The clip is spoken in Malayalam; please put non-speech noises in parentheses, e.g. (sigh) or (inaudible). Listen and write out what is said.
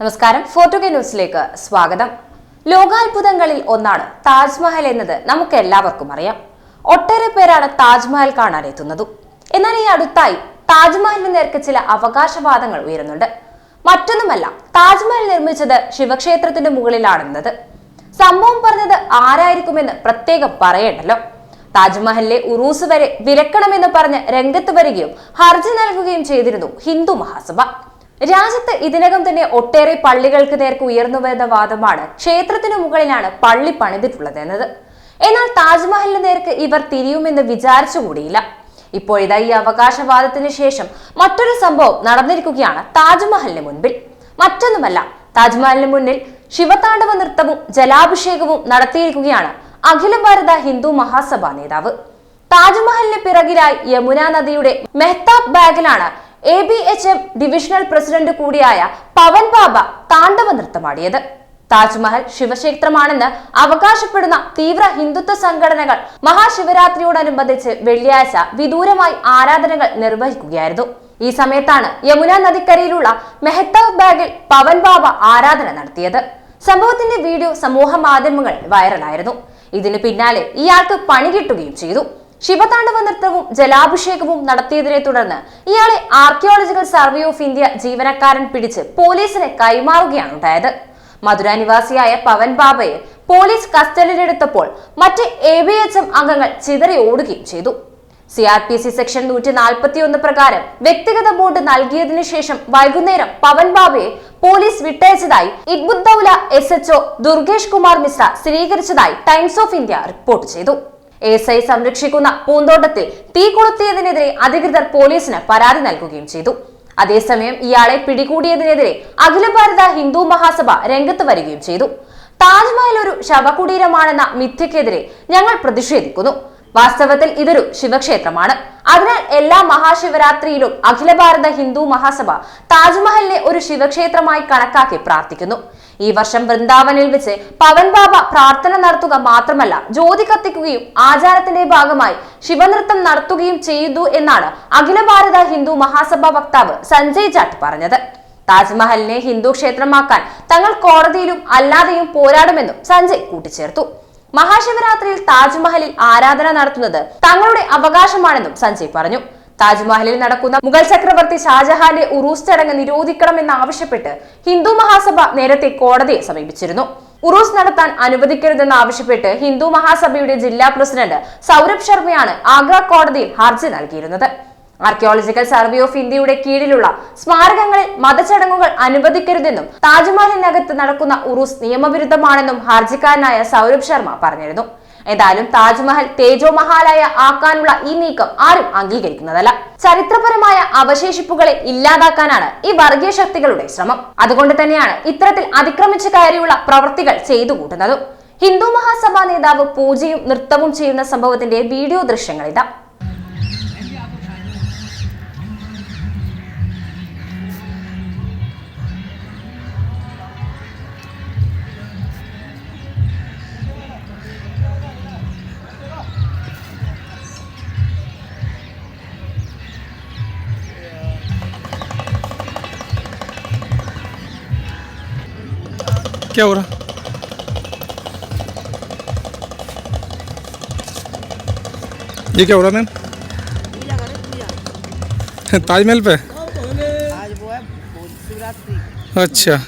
നമസ്കാരം. ഫോർട്ടുഗെ ന്യൂസിലേക്ക് സ്വാഗതം. ലോകാത്ഭുതങ്ങളിൽ ഒന്നാണ് താജ്മഹൽ എന്നത്. നമുക്ക് എല്ലാവർക്കും അറിയാം. ഒട്ടേറെ പേരാണ് താജ്മഹൽ കാണാൻ എത്തുന്നതും. എന്നാൽ ഈ അടുത്തായി താജ്മഹലിന് നേർക്ക് ചില അവകാശവാദങ്ങൾ ഉയരുന്നുണ്ട്. മറ്റൊന്നുമല്ല താജ്മഹൽ നിർമ്മിച്ചത് ശിവക്ഷേത്രത്തിന്റെ മുകളിലാണെന്നത്. സംഭവം പറഞ്ഞത് ആരായിരിക്കുമെന്ന് പ്രത്യേകം പറയണ്ടല്ലോ. താജ്മഹലിലെ ഉറൂസ് വരെ വിലക്കണമെന്ന് പറഞ്ഞ് രംഗത്ത് വരികയും ഹർജി നൽകുകയും ചെയ്തിരുന്നു ഹിന്ദു മഹാസഭ. രാജ്യത്ത് ഇതിനകം തന്നെ ഒട്ടേറെ പള്ളികൾക്ക് നേർക്ക് ഉയർന്നു വരുന്ന വാദമാണ് ക്ഷേത്രത്തിനു മുകളിലാണ് പള്ളി പണിതിട്ടുള്ളത് എന്നത്. എന്നാൽ താജ്മഹലിന് നേർക്ക് ഇവർ തിരിയുമെന്ന് വിചാരിച്ചുകൂടിയില്ല. ഇപ്പോഴിതാ ഈ അവകാശവാദത്തിന് ശേഷം മറ്റൊരു സംഭവം നടന്നിരിക്കുകയാണ് താജ്മഹലിന് മുൻപിൽ. മറ്റൊന്നുമല്ല താജ്മഹലിന് മുന്നിൽ ശിവതാണ്ഡവ നൃത്തവും ജലാഭിഷേകവും നടത്തിയിരിക്കുകയാണ് അഖില ഭാരത ഹിന്ദു മഹാസഭാ നേതാവ്. താജ്മഹലിന് പിറകിലായി യമുന നദിയുടെ Mehtab ബാഗിലാണ് A B H M divisional president കൂടിയായ പവൻ ബാബ താണ്ഡവ നൃത്തമാടിയത്. താജ്മഹൽ ശിവക്ഷേത്രമാണെന്ന് അവകാശപ്പെടുന്ന തീവ്ര ഹിന്ദുത്വ സംഘടനകൾ മഹാശിവരാത്രിയോടനുബന്ധിച്ച് വെള്ളിയാഴ്ച വിദൂരമായി ആരാധനകൾ നിർവഹിക്കുകയായിരുന്നു. ഈ സമയത്താണ് യമുന നദിക്കരയിലുള്ള മെഹ്താബ് ബാഗിൽ പവൻ ബാബ ആരാധന നടത്തിയത്. സംഭവത്തിന്റെ വീഡിയോ സമൂഹ മാധ്യമങ്ങളിൽ വൈറലായിരുന്നു. ഇതിന് പിന്നാലെ ഇയാൾക്ക് പണി കിട്ടുകയും ചെയ്തു. ശിവതാണ്ഡവ നൃത്തവും ജലാഭിഷേകവും നടത്തിയതിനെ തുടർന്ന് ഇയാളെ ആർക്കിയോളജിക്കൽ സർവേ ഓഫ് ഇന്ത്യ ജീവനക്കാരൻ പിടിച്ച് പോലീസിന് കൈമാറുകയാണ് ഉണ്ടായത്. മധുര നിവാസിയായ പവൻ ബാബയെ പോലീസ് കസ്റ്റഡിയിലെടുത്തപ്പോൾ മറ്റ് എ ബി എച്ച് എം അംഗങ്ങൾ ചിതറി ഓടുകയും ചെയ്തു. C R P C section നൂറ്റി നാൽപ്പത്തി ഒന്ന് പ്രകാരം വ്യക്തിഗത ബോർഡ് നൽകിയതിനു ശേഷം വൈകുന്നേരം പവൻ ബാബയെ police വിട്ടയച്ചതായി Ikbuddaula S H O Durgesh Kumar Mishra സ്ഥിരീകരിച്ചതായി ടൈംസ് ഓഫ് ഇന്ത്യ റിപ്പോർട്ട് ചെയ്തു. എസ് ഐ സംരക്ഷിക്കുന്ന പൂന്തോട്ടത്തിൽ തീ കൊളുത്തിയതിനെതിരെ അധികൃതർ പോലീസിന് പരാതി നൽകുകയും ചെയ്തു. അതേസമയം ഇയാളെ പിടികൂടിയതിനെതിരെ അഖില ഭാരത ഹിന്ദു മഹാസഭ രംഗത്ത് വരികയും ചെയ്തു. താജ്മഹൽ ഒരു ശവകുടീരമാണെന്ന മിഥ്യക്കെതിരെ ഞങ്ങൾ പ്രതിഷേധിക്കുന്നു. വാസ്തവത്തിൽ ഇതൊരു ശിവക്ഷേത്രമാണ്. അതിനാൽ എല്ലാ മഹാശിവരാത്രിയിലും അഖില ഭാരത ഹിന്ദു മഹാസഭ താജ്മഹലിനെ ഒരു ശിവക്ഷേത്രമായി കണക്കാക്കി പ്രാർത്ഥിക്കുന്നു. ഈ വർഷം വൃന്ദാവനിൽ വെച്ച് പവൻ ബാബ പ്രാർത്ഥന നടത്തുക മാത്രമല്ല ജ്യോതി കത്തിക്കുകയും ആചാരത്തിന്റെ ഭാഗമായി ശിവനൃത്തം നടത്തുകയും ചെയ്തു എന്നാണ് അഖില ഭാരത ഹിന്ദു മഹാസഭ വക്താവ് സഞ്ജയ് ജാട്ട് പറഞ്ഞത്. താജ്മഹലിനെ ഹിന്ദു ക്ഷേത്രമാക്കാൻ തങ്ങൾ കോടതിയിലും അല്ലാതെയും പോരാടുമെന്നും സഞ്ജയ് കൂട്ടിച്ചേർത്തു. മഹാശിവരാത്രിയിൽ താജ്മഹലിൽ ആരാധന നടത്തുന്നത് തങ്ങളുടെ അവകാശമാണെന്നും സഞ്ജയ് പറഞ്ഞു. താജ്മഹലിൽ നടക്കുന്ന മുഗൾ ചക്രവർത്തി ഷാജഹാന്റെ ഉറൂസ് ചടങ്ങ് നിരോധിക്കണമെന്നാവശ്യപ്പെട്ട് ഹിന്ദു മഹാസഭ നേരത്തെ കോടതിയെ സമീപിച്ചിരുന്നു. ഉറൂസ് നടത്താൻ അനുവദിക്കരുതെന്ന് ആവശ്യപ്പെട്ട് ഹിന്ദു മഹാസഭയുടെ ജില്ലാ പ്രസിഡന്റ് സൗരഭ് ശർമ്മയാണ് ആഗ്ര കോടതിയിൽ ഹർജി നൽകിയിരുന്നത്. ആർക്കിയോളജിക്കൽ സർവേ ഓഫ് ഇന്ത്യയുടെ കീഴിലുള്ള സ്മാരകങ്ങളിൽ മതചടങ്ങുകൾ അനുവദിക്കരുതെന്നും താജ്മഹലിനകത്ത് നടക്കുന്ന ഉറൂസ് നിയമവിരുദ്ധമാണെന്നും ഹർജിക്കാരനായ സൗരഭ് ശർമ്മ പറഞ്ഞിരുന്നു. ഏതായാലും താജ്മഹൽ തേജോ മഹാലായ ആക്കാനുള്ള ഈ നീക്കം ആരും അംഗീകരിക്കുന്നതല്ല. ചരിത്രപരമായ അവശേഷിപ്പുകളെ ഇല്ലാതാക്കാനാണ് ഈ വർഗീയ ശക്തികളുടെ ശ്രമം. അതുകൊണ്ട് തന്നെയാണ് ഇത്തരത്തിൽ അതിക്രമിച്ചു കയറിയുള്ള പ്രവൃത്തികൾ ചെയ്തു കൂട്ടുന്നതും. ഹിന്ദു മഹാസഭാ നേതാവ് പൂജയും നൃത്തവും ചെയ്യുന്ന സംഭവത്തിന്റെ വീഡിയോ ദൃശ്യങ്ങൾ ഇതാ क्या हो रहा? ये क्या हो रहा मैम? (laughs) ताजमहल पे? अच्छा।